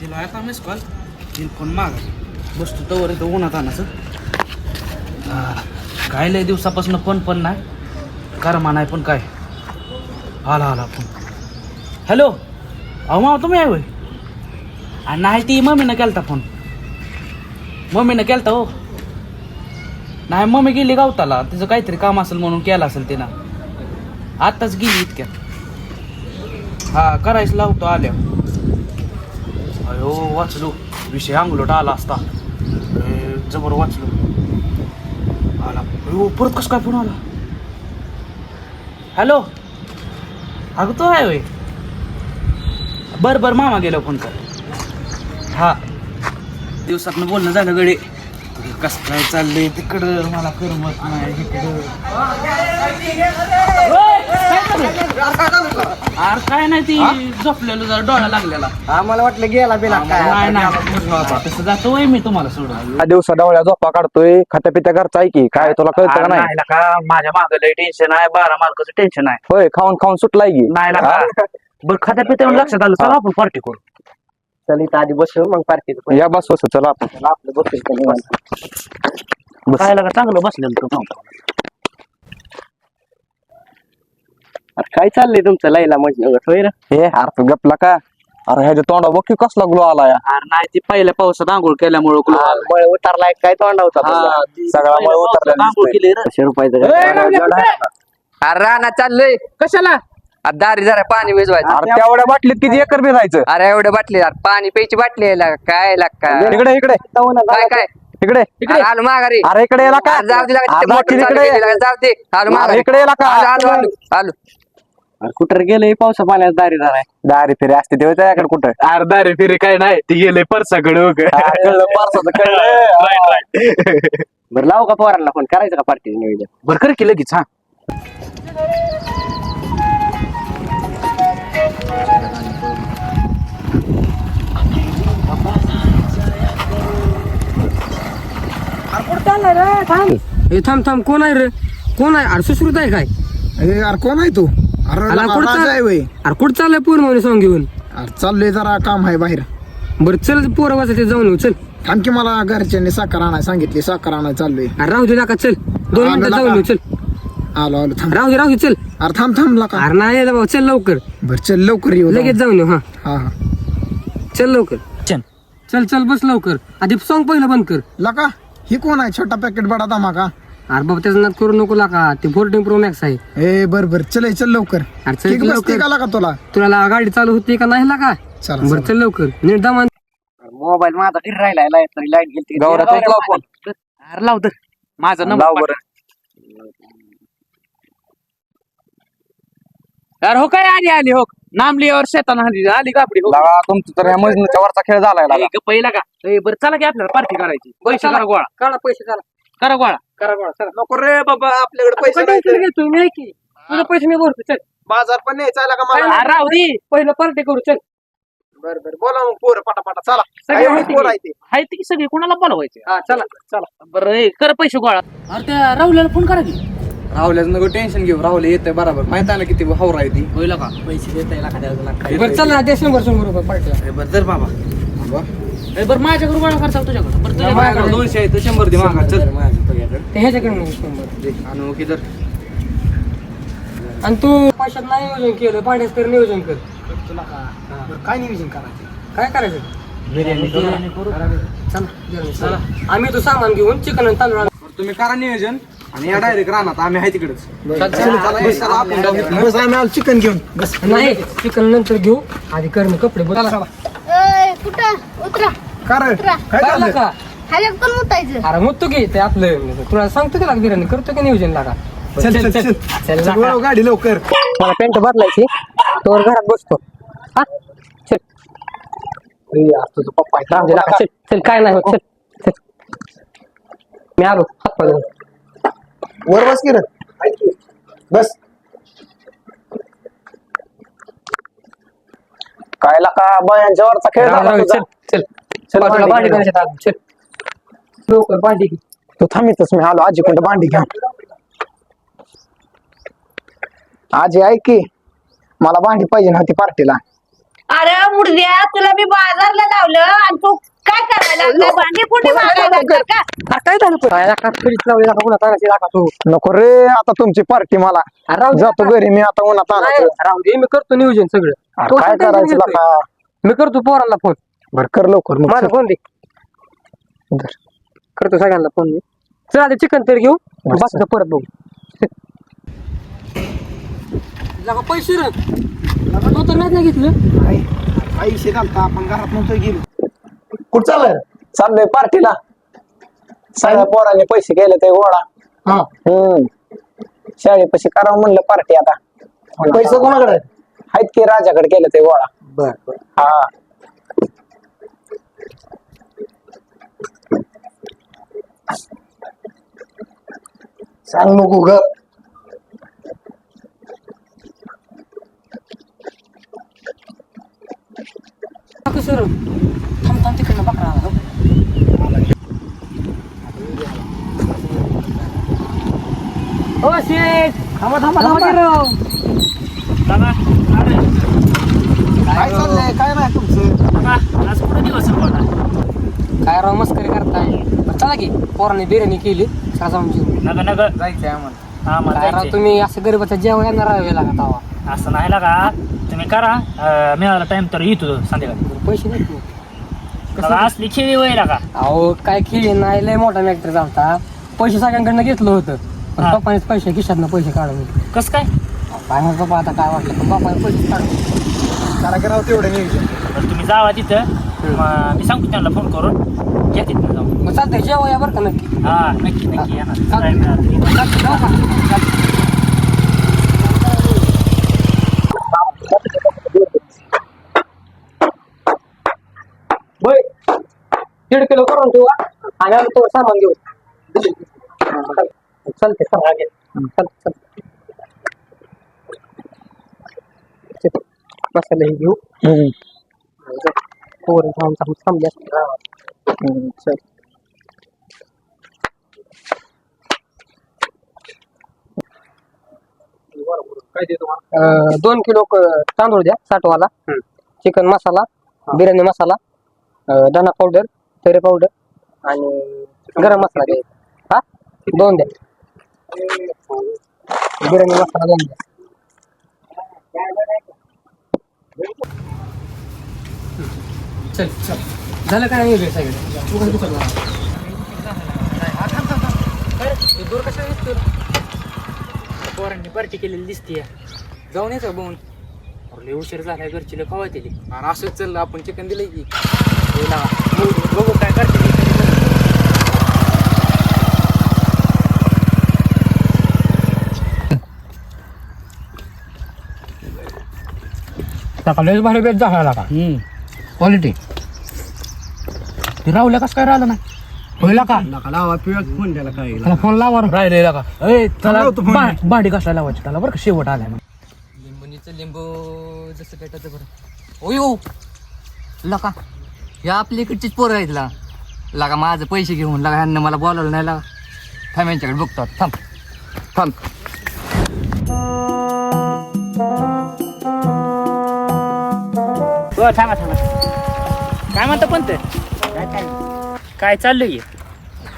तिला आता miss call तीन फोन माग? बसतो तवर इथं उन्हात आणायचं काय लय दिवसापासून फोन पण नाही. करमा नाही पण काय. आला आला फोन हॅलो अहो मामा तुम्ही आहे होय? नाही ती मम्मीनं केलता फोन मम्मीनं केलता हो. नाही मम्मी गेली गावताला. तिचं काहीतरी काम असेल म्हणून केलं असेल तिनं. आत्ताच गेली इतक्यात. हा करायचं लावतो आल्या. अयो वाचलो. विषय अंगलोटा आला असता. जबर वाचलो. आला. अयो परत कसं काय फोन आला? हॅलो? अगं तो आहे होय. बर बर मामा गेलो फोन कर. हा. दिवसातनं बोलणं झालं गडे. कसं काय चाललंय तिकडं? मला करमत नाही इकडं. अरे काय नाही ती झोपलेलं जरा डोळा लागलेला. आम्हाला वाटलं गेला बिला नाही नाही. तसं जातो मी तुम्हाला सोडून. हा दिवसा डवळ्या झोपा काढतोय खात्या पित्या घरचा आहे की काय तुला कळतं का नाही? नाही का माझ्या मागं लय टेन्शन आहे बारा मार्काचं टेन्शन आहे. होय खाऊन खाऊन सुटलाय की. नाही ना का बरं खात्या पित्या लक्षात आलं चला आपण पार्टी करू. चल इथं आधी बसू मग पार्टी या बस बस चला आपण. आपलं बसू बस. काय का चांगलं बसलेलं तू काय चाललंय तुमचं? लैला म्हणजे होय रे. हे अरे तू गपला का? अरे ह्याच्या तोंडा बघ की कसला ग्लो आला या अरे नाही ती पहिल्या पावसात आंघोळ केल्यामुळे मळ उतारलाय काय तोंडा होता सगळा मळ उतरलेला आंघोळ दिसतोय. केली रे. कशे रुपयाचं अरे राणा चाललंय. कशाला? अरे दारी जरा पाणी भिजवायचं. अरे तेवढ्या बाटलीत किती एकर बी जायचं अरे एवढं बाटली यार पाणी प्यायची बाटली आहे ला- काय लाग इकडे इकडे काय काय? इकडे. अरे आलो माघारी. अरे इकडे याला का? अरे जाऊ दे अरे चालू केली जाऊ दे आलो अरे माघारी. इकडे याला का? आलो आलो आलो. आलो. कुठं गेलंय पावसा पाण्यात दारी दाराय दारी फिरी असते तेव्हा त्याकडे कुठं अर्धा रे फिरे काय नाही ती गेले परसाकडे कळलं पारसाचं कळलं बरं लावू का पोरांना फोन करायचं का पार्टीचं नियोजन बरं कर की लगेच हा हे थांब थांब कोण आहे रे कोण आहे अरे सुश्रुत आहे काय अरे यार कोण आहे तू अरे कुठं राजा आहे चाल- वय. अरे कुठं चाललंय पोर म्हणून सॉंग घेऊन? अरे चाललंय जरा काम आहे बाहेर. बरं चल पोर वाचा जाऊन येऊ चल. की मला घरच्यांनी साखर आणाय सांगितली साखर आणाय चाललोय. अरे राहू दे का चल. दोन मिनिटं नका. जाऊन येऊ चल. आलो आलो थांब. राहू दे राहू दे चल. अरे थांब थांब लका अरे नाही येत बाबा चल लवकर. बर चल लवकर येऊ लगेच जाऊन येऊ हा. हा हा. चल लवकर. चल. चल चल बस लवकर. आधी सॉंग पहिलं बंद कर. लका ही कोण आहे? छोटा पॅकेट बडा धमाका. अरे बाबा त्याचं नाद करू नको लाका ते फोर्टीन प्रो मॅक्स आहे. ए बर बर. चल चल लवकर. अरे चल बसते का तुला. तुला ला- गाडी चालू होती का नाही लागा? चला बरं चला. लवकर. नीट दामान मोबाईल माझा फिर राहिलाय लाइट तरी लाइट गेली तूच लाव. अरे लाव तर माझा लाव नंबर बरं. अरे हो काय आली आली हो. नामलीवर शेताना आली आली कापडी हो? लागा तुमचं तर या मजनूच्या वरचा खेळ झालाय लागा. ए, ग, पहिला का? ए, बरं चला की आपल्याला पार्टी करायची. पैसे करा गोळा. काढा पैसे काढा करा गोळा. करा गोळा चला. नको रे बाबा आपल्याकडे पैसे पैसे नाही मी आहे की. तुझे पैसे मी भरतो चल. बाजार पण नाही चालला का मला? दे पहिलं पार्टी करू चल. बर बर. बोला मग पोर पटापटा चला. सगळे काय माहिती पोर. आहे ते. हाय ती सगळी कोणाला बोलवायचे? हा चला चला. बरं कर पैसे गोळा. अरे त्या राहुल्याला फोन करा की. राहुल्याचं नको टेन्शन घेऊ. राहुल येतंय बरोबर. माहीत आहे ना किती हावर आहे ती? होईल का? पैसे देता येईल बरं चल ना दे शंभर शंभर रुपये पार्टीला. बरं जर बाबा. ए, बरं माझ्याकडे गोळा करता तुझ्याकडे बरं तुझ्या माझ्याकडे दोनशे आहे तर शंभर दे मागा चल. ते ह्याच्याकडे नाही शंभर. आणि मग इधर आणि तू पैशात नाही नियोजन केलं पाण्यात कर नियोजन कर. बरं, काय नियोजन करायचं? काय करायचं? बिर्याणी करू. चला जेवण, चला. आम्ही तो सामान घेऊन चिकन आणि तांदूळ आणू. तुम्ही करा नियोजन आणि या डायरेक्ट राहणार आम्ही आहे तिकडेच. बस आम्ही आलो चिकन घेऊन. बस. नाही चिकन नंतर घेऊ. आधी कर मग कपडे बदल. अय, कुठं? उतरा. का रे? का? ह्याच्यात पण मुतायचं. अरे मग तू घे ते आपलं तुला सांगतो की लाग बिर्याणी? करतो की नियोजन लागा? चल चल चल चल. चल, वळव गाडी लवकर. मला पॅन्ट बदलायची. तोवर घरात बसतो. हा? चल. ए, आज तुझं पप्पा आहे. राहू दे लागा. चल चल काय नाही होत. चल चल. मी आलो. हात पाय. वर बस की रे. ऐक की. बस. काय लाका बायांच्या वरचा खेळ राहू, झाला राहू, तुझा. चल. चल भांडी तुला भांडी घे. करायची आहेत अजून. चल. लवकर भांडी घे. तू थांबितच मी आलो. आजी कोणतं भांडी घ्या. आजी ऐक की मला भांडी पाहिजे नव्हती पार्टीला. अरे मुर्द्या तुला मी बाजारला लावलं आणि तू काय करायला लागला? भांडी कुठे मागायला लागला? का? अरे काय झालं पण? काय लाका फ्रीज लावली लाका पुन्हा तानाची लाका तू. नको रे आता तुमची पार्टी मला. अरे राहू दे जातो लाका. घरी मी आता उन्हात नाही, आणायचं. राहू दे. मी करतो नियोजन सगळं. तू काय करायचं घेतोय. लाका मी करतो पोरांना फोन. बर कर लवकर मग माझा चल. फोन दे. धर. करतो सगळ्यांना फोन मी. चल आधी चिकन तर घेऊ. बस परत बघू. लगा पैसे रे. लगा तो तर नाही घेतलं. पैसे घालता आपण घरात नव्हतं गेलो. कुठं चाललंय? चाललोय पार्टीला. सगळ्या पोरांनी पैसे केले ते गोळा. हम्म. शाळेपाशी करावं म्हणलं पार्टी आता. पैसे कोणाकडे? आहेत की राजाकडे केलं ते गोळा. बर. हा. सांग नको ग सर थांब थांब तिकडनं बकरा आला हो. हो शेठ थांबा थांबा थांबा की राव. दादा अरे काय चाललंय काय नाही आज कुठं दिवस? काय राव मस्करी करताय? बरं, चला की पोरांनी बिर्याणी केली. चला जाऊन. नग नग. जायचंय आम्हाला. हा मला राव जायचंय. तुम्ही असं गरीबाचं जेवण येणार आहे लागा तावा असं नाही लागा. तुम्ही करा. अं, मिळाला टाइम तर येतो संध्याकाळी. पैसे नाही की. असली खेळी वय लागा. अहो काय खेळी नाही लय मोठा मॅक्टर झालता. पैसे सगळ्यांकडनं घेतलं होतं. पण हा. पप्पानेच पैसे खिशातनं पैसे काढून कस काय? काय म्हणत बाबा आता काय वाटलं? पण बापाने पैसे काढून करा करावं तेवढं नियोजन बरं तुम्ही जावा तिथं. मग मी सांगतो त्यांना फोन करून. घ्या तिथं जाऊन. मग चालतंय जेव्हा या बरं का नक्की? हा नक्की नक्की येणार चालतंय. Time मिळाला तरी. चालतंय, जाऊ का? होय. दीड किलो करून ठेवा आणि आम्ही तो सामान घेऊ चालते चालते मसाला हे घेऊ. पोरं जाऊन थांब थांबले गावात. चल. दोन किलो तांदूळ द्या साठवाला. चिकन मसाला बिर्याणी मसाला धना पावडर तरी पावडर आणि गरम मसाला द्या. हा? दोन द्या. बिर्याणी मसाला दोन द्या. चल चल. झालं काय नाही सगळं तू कसं दुकान दूर कशा दिसतो पोरांनी पार्टी केलेली दिसतीये जाऊन यायचं बघून लय उशीर झालाय घरची लय खवा दिली आणि असंच चाललं आपण चिकन दिलं की. बघू काय करते ते. सकाळीच भारी बेट झाला का हम्म. क्वालिटी ते राहुल्या कसं काय राहिलं नाही? होईल का? फोन द्यायला काय त्याला फोन लावा. राहिलेला का? ए त्याला लावतो phone. बा- भांडी कसला लावायची त्याला बरं का शेवट आलाय मग लिंबुनीचं लिंबू जसं भेटत बरं. ओयो! लका या आपल्या इकडचीच पोरं आहेत ला. लगा माझं पैसे घेऊन लगा ह्यांना मला बोलावलं नाही लागा. थांब यांच्याकडे बघतो आता. थांब. थांब. हो थांबा थांबा. काय म्हणता पण ते? काय चाललंय?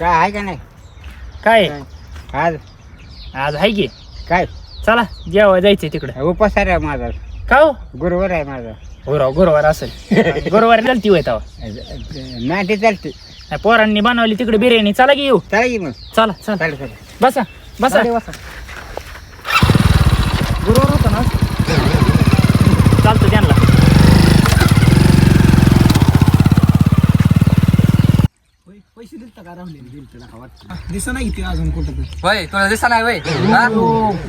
काय आहे का नाही? काय? आज? आज आहे की? काय? चला जेव्हा जायचंय तिकडे. उपास आहे माझा. का हो? गुरुवार आहे माझा. गुरुवार गुरुवार असेल. गुरुवार चालती होय तेव्हा. नाटी चालते. नाही, पोरांनी बनवली तिकडे बिर्याणी. चला की येऊ. चला की मग. चला चला. चालेल चालेल बसा बसा. गुरुवार होता ना? चालतो त्यांना पैसे दिलता का राहुले दिलते नका वाटतं दिसा नाही किती अजून कुठं तरी. होय तुला दिसा नाही होय हा?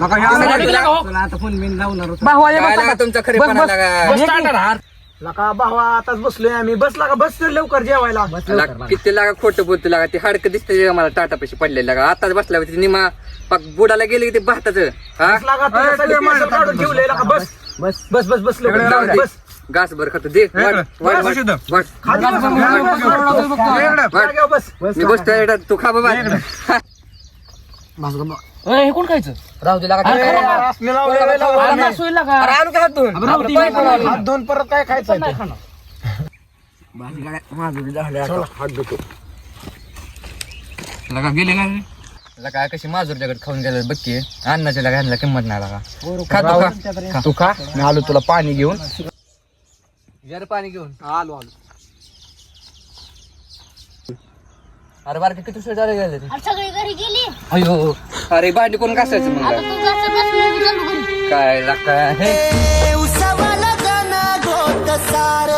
नका या दिसा नाही तुला? चला आता फोन बिन लावणार होतो. भाऊ आले काय बसा. लागा का? तुमचा खरेपणा लागा बस स्टँडर्ड हार लका भावा आताच बसलोय आम्ही. बसला का बस तर लवकर जेवायला. लागा, किती लागा खोटं बोलतो लागा. ते हाडकं दिसतं मला टाटा पैसे पडले लागा. आताच बसला होती निमा पाक बुडाला गेले की ते भाताचं. हा? बसला का तुझ्यासाठी special काढून ठेवलंय लका बस बस बस बस बस लवकर. जाऊ दे. बस. घास भर खातो दे वाट, वाट, वाट, वाट. बस, मी बसतोय तू खा बाबा हे कोण खायचं राहू दे लागा अरे, ते- खरं का? असले लावले वेळेला अरे, वाढले. नासू लागा. अरे आणू का हात धुवून? अरे, राहू दे, आपलं पाय मी पण पडावं. हात धुवून परत काय खायचं नाही खाणार. लगा गेले ना रे? लगा कशी माजूरच्याकडे खाऊन गेलं बघ की अन्नाच्या लगा ह्यांना किंमत नाही लागा खा तू खा. तू खा मी आलो तुला पाणी घेऊन जर पाणी घेऊन. आलो आलो. अरे बारके किती उशीर झाले गेले ते? अरे सगळी घरी गेली? अयो. अरे भांडी कोण घासायचं मग? आता घरी. काय हे उसावाला गोत सार.